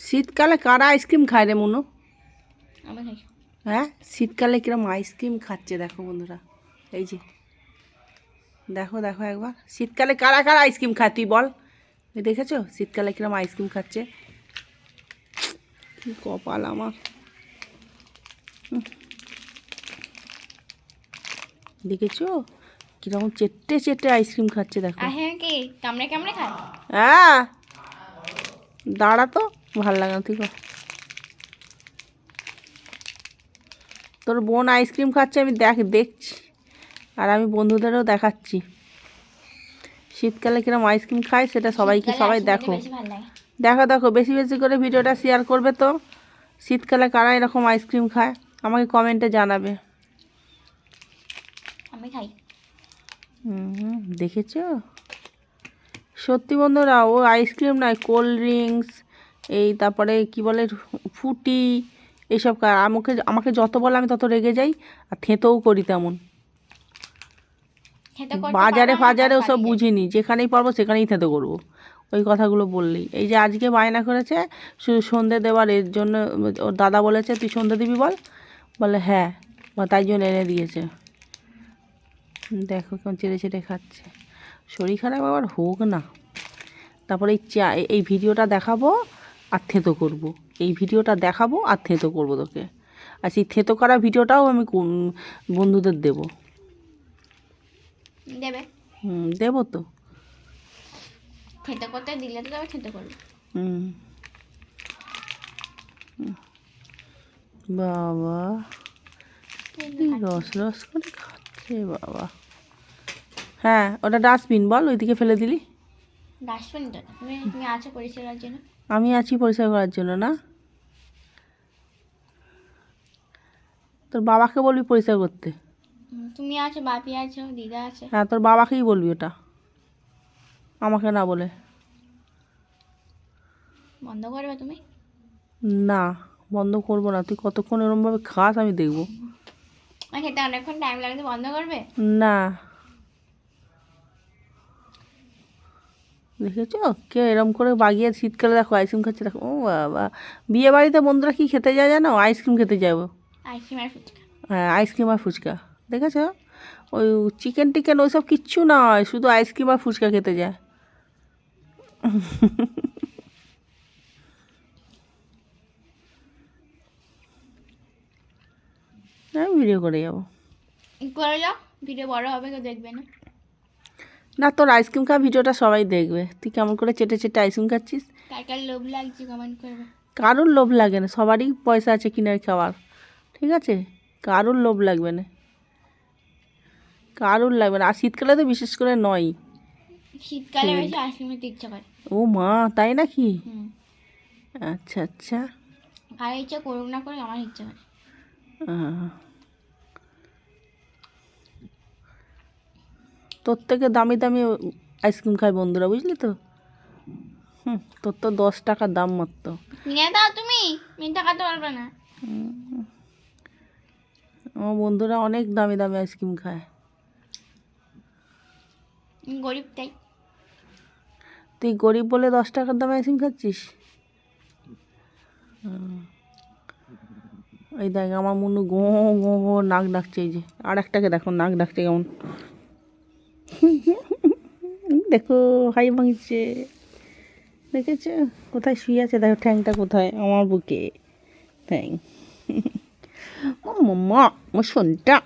শীতকালে কারা আইসক্রিম খায় রে মনু? হ্যাঁ? শীতকালে কিরম আইসক্রিম খাচ্ছে দেখো বন্ধুরা। এই যে। দেখো দেখো একবার। শীতকালে কারা কারা আইসক্রিম খায় তুই বল। দেখেছ? শীতকালে কিরম আইসক্রিম খাচ্ছে। কি কপাল আমার। দেখেছ? কীরকম চেটে চেটে আইসক্রিম খাচ্ছে দেখো। হ্যাঁ কি? কামড়ে কামড়ে খায়? হ্যাঁ। দাঁড়া তো। ভালো লাগে না তুই তোর বোন আইসক্রিম খাচ্ছে আমি দেখ দেখছি। আর আমি বন্ধুদেরও দেখাচ্ছি। শীতকালে কিরম আইসক্রিম খায় সেটা সবাইকে সবাই দেখো। দেখো দেখো বেশি বেশি করে ভিডিওটা শেয়ার করবে তো। শীতকালে কারা এরকম আইসক্রিম খায় আমাকে কমেন্টে জানাবে। আমি খাই। হুম দেখেছ? সত্যি বন্ধুরা ও আইসক্রিম নয় কোল্ড ড্রিঙ্কস এই তারপরে কি বলে ফুটি এইসব আমাকে আমাকে যত বলে আমি তত রেগে যাই আর থেঁতেও করি তেমন। বাজারে ফাজারে ওসব বুঝিনি যেখানেই পারব সেখানেই থেঁতো করব ওই কথাগুলো বললেই এই যে আজকে বায়না করেছে শুধু সন্ধে দেওয়ার এর জন্য ওর দাদা বলেছে তুই সন্ধে দিবি বল? বলে হ্যাঁ। বা তাই জন্য এনে দিয়েছে। দেখো কেমন চেড়ে চেড়ে খাচ্ছে। শরীর খারাপ আবার হোক না। তারপরে এই চা এই ভিডিওটা দেখাবো আর থেঁতো করব। এই ভিডিওটা দেখাবো আর থেঁতো করব তোকে। আর সেই থেঁতো করা ভিডিওটাও আমি বন্ধুদের দেবো। দেবে। হুম দেবো তো। খেতে করতে দিলে তো তবে খেতে করবে। হুম। বাবা রস রস করে খাচ্ছে বাবা। হ্যাঁ ওটা ডাস্টবিন বল ওইদিকে ফেলে দিলি? ডাস্টবিন তুমি তুমি আছো জন্য? আমি আছি পরিষ্কার করার জন্য না? তোর বাবাকে বলবি পরিষ্কার করতে। তুমি আছো বাপি আছো দিদা আছে। হ্যাঁ তোর বাবাকেই বলবি ওটা। আমাকে না বলে। বন্ধ করবে তুমি? না বন্ধ করব না। তুই কতক্ষণ এরমভাবে খাস আমি দেখব। খেতে অনেকক্ষণ টাইম লাগবে বন্ধ করবে? না। দেখেছ? কে এরম করে বাগিয়ে শীতকালে দেখো আইসক্রিম খাচ্ছে? দেখো ও বাবা। বিয়ে বাড়িতে বন্ধুরা কি খেতে যায় জানো? আইসক্রিম খেতে যাব আইসক্রিম আর ফুচকা। হ্যাঁ আইসক্রিম আর ফুচকা। দেখেছ? ওই চিকেন টিকেন ওইসব কিচ্ছু নয় শুধু আইসক্রিম আর ফুচকা খেতে যায়। আমি ভিডিও করে যাব। করে যাও ভিডিও বড় হবে কেউ দেখবে না। না তোর আইসক্রিম খাওয়া ভিডিওটা সবাই দেখবে। তুই কেমন করে চেটে চেটে আইসক্রিম খাচ্ছিস? লোভ লাগছে কমেন্ট করবে। কারোর লোভ লাগে না সবারই পয়সা আছে কিনার খাওয়ার। ঠিক আছে? কারোর লোভ লাগবে না। কারোর লাগবে না। আর শীতকালে তো বিশেষ করে নয়। শীতকালে বেশি আইসক্রিম খেতে ইচ্ছা করে। ও মা তাই নাকি? আচ্ছা আচ্ছা। আর ইচ্ছা করুক না করে আমার ইচ্ছা করে। তোর থেকে দামি দামি আইসক্রিম খায় বন্ধুরা বুঝলি তো? হুম তোর তো দশ টাকা দাম মাত্র। কিনে দাও তুমি মিথ্যা খাতে পারবে না। আমার বন্ধুরা অনেক দামি দামি আইসক্রিম খায়। গরিব তাই। তুই গরিব বলে দশ টাকার দামে আইসক্রিম খাচ্ছিস? এই দেখ আমার মনু গো গো গো নাক ডাকছে এই যে। আর একটাকে দেখো নাক ডাকছে কেমন। দেখো, হাই ভাঙছে। দেখেছ? কোথায় শুয়ে আছে? দেখো, ঠ্যাংটা কোথায়? আমার বুকে। ঠ্যাং ও মাম্মা আমার শোনটা।